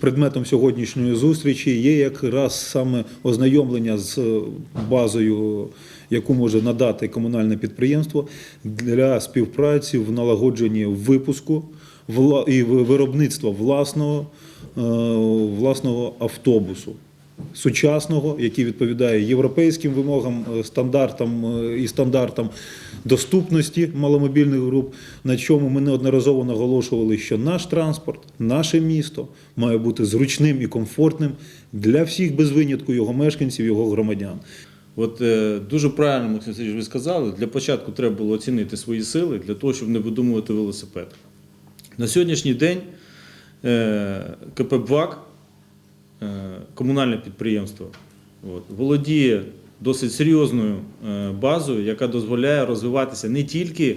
Предметом сьогоднішньої зустрічі є якраз саме ознайомлення з е, базою, яку може надати комунальне підприємство для співпраці в налагодженні випуску і виробництва власного, е, власного автобусу. Сучасного, який відповідає європейським вимогам, е, стандартам і стандартам доступності маломобільних груп, на чому ми неодноразово наголошували, що наш транспорт, наше місто має бути зручним і комфортним для всіх без винятку його мешканців, його громадян. От е, дуже правильно, Максим Сергійович, ви сказали, для початку треба було оцінити свої сили для того, щоб не видумувати велосипед. На сьогоднішній день е, КП БВАК, е, комунальне підприємство, от, володіє досить серйозною е, базою, яка дозволяє розвиватися не тільки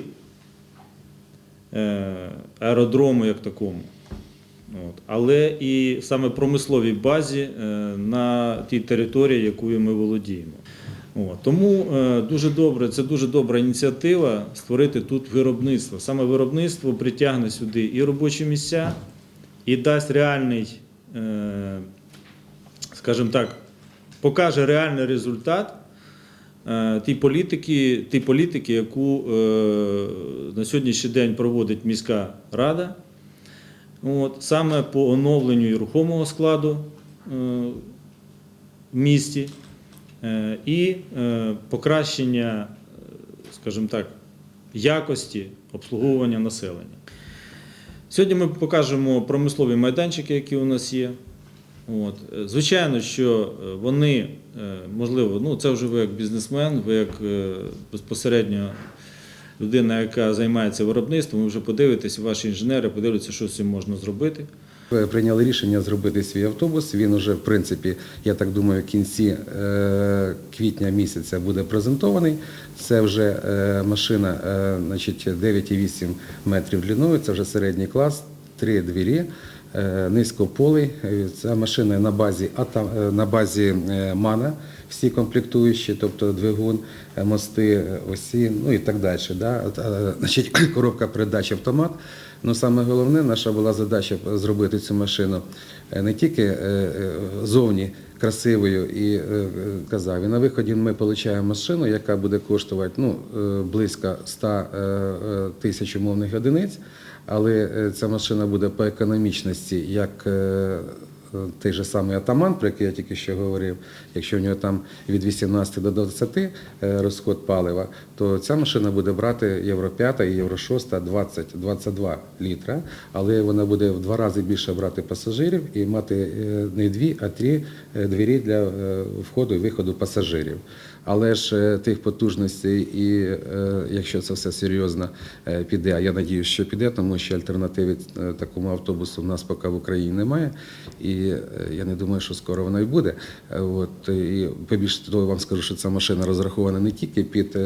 е, аеродрому як такому, Але і саме промисловій базі е, на тій території, якою ми володіємо. Тому дуже добре, це дуже добра ініціатива створити тут виробництво. Саме виробництво притягне сюди і робочі місця, і дасть реальний, скажімо так, покаже реальний результат е, тій політики, тій політики, яку е, на сьогоднішній день проводить міська рада. От, саме по оновленню рухомого складу е, в місті і покращення, скажімо так, якості обслуговування населення. Сьогодні ми покажемо промислові майданчики, які у нас є. От. Е, Звичайно, що е, вони, е, можливо, ну це вже ви як бізнесмен, ви як безпосередньо людина, яка займається виробництвом, ви вже подивитесь, ваші інженери подивляться, що з цим можна зробити. Прийняли рішення зробити свій автобус. Він уже, в принципі, я так думаю, в кінці квітня місяця буде презентований. Це вже машина значить, 9,8 метрів длиною, це вже середній клас, три двері. е, Низькополий. Е, Ця машина на базі е, на базі МАНА, всі комплектуючі, тобто двигун, мости, осі, ну і так далі. Да? Значить, коробка передач автомат. Ну, саме головне, наша була задача зробити цю машину не тільки зовні красивою і казав. І на виході ми отримуємо машину, яка буде коштувати ну, близько 100 е, е, тисяч умовних одиниць, але е, ця машина буде по економічності як е, той же самий атаман, про який я тільки що говорив, якщо в нього там від 18 до 20 е, розход палива, то ця машина буде брати Євро 5 і Євро 6 20-22 літра, але вона буде в два рази більше брати пасажирів і мати не дві, а три двері для входу і виходу пасажирів. Але ж е, тих потужностей, і е, якщо це все серйозно е, піде, а я надію, що піде, тому що альтернативи такому автобусу в нас поки в Україні немає. І я не думаю, що скоро вона й буде. От і побільше того, вам скажу, що ця машина розрахована не тільки під.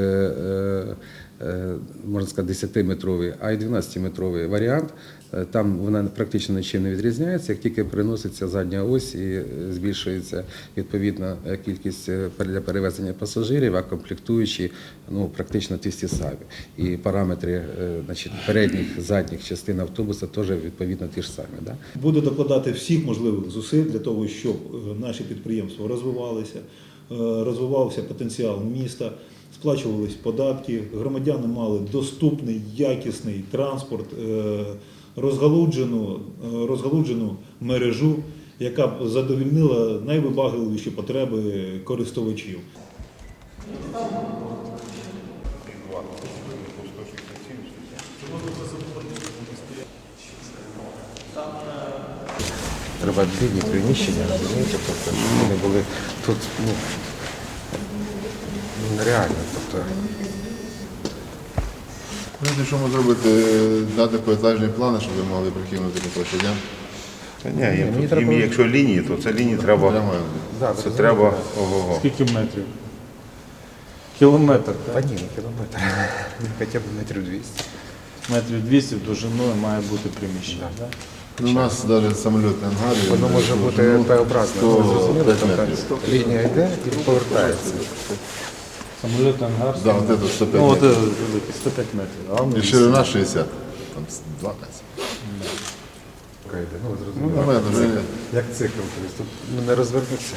Е, Можна сказати, 10-метровий, а й 12-метровий варіант. Е, Там вона практично нічим не відрізняється, як тільки переноситься задня ось і е, збільшується відповідна кількість для перевезення пасажирів, а комплектуючі ну, практично ті всі самі. І параметри значить, передніх, задніх частин автобуса теж відповідно ті ж самі. Да? Буду докладати всіх можливих зусиль для того, щоб наші підприємства розвивалися, розвивався потенціал міста, сплачувались податки, громадяни мали доступний, якісний транспорт, е, розгалуджену, е, розгалуджену мережу, яка б задовільнила найвибагливіші потреби користувачів. Треба бідні приміщення, розумієте, тобто, щоб вони були тут ну, ну, нереально. Тобто, Знаєте, що можна зробити? Дати поетажні плани, щоб ви могли прикинути по площадям. Ні, їм, тут- треба- їм якщо лінії, то це лінії треба. Прямо да, Це розумієте, треба да. ого-го. Скільки метрів? Кілометр. Та ні, не кілометр. Хоча б метрів 200. Метрів 200 довжиною має бути приміщення. Да. Ну, у нас навіть самоліт ангар. є, Воно може бути ну, Т-образне. 100 Ви зрозуміли, п'ять тобто лінія йде і повертається. Самоліт ангар. Да, от це 105 ну, от метрів. великий, 105 метрів. А І ширина 60. Там 20. йде. Ну, ви зрозуміли. Ну, Цикл. Як цикл, тобто тут не розвернуться.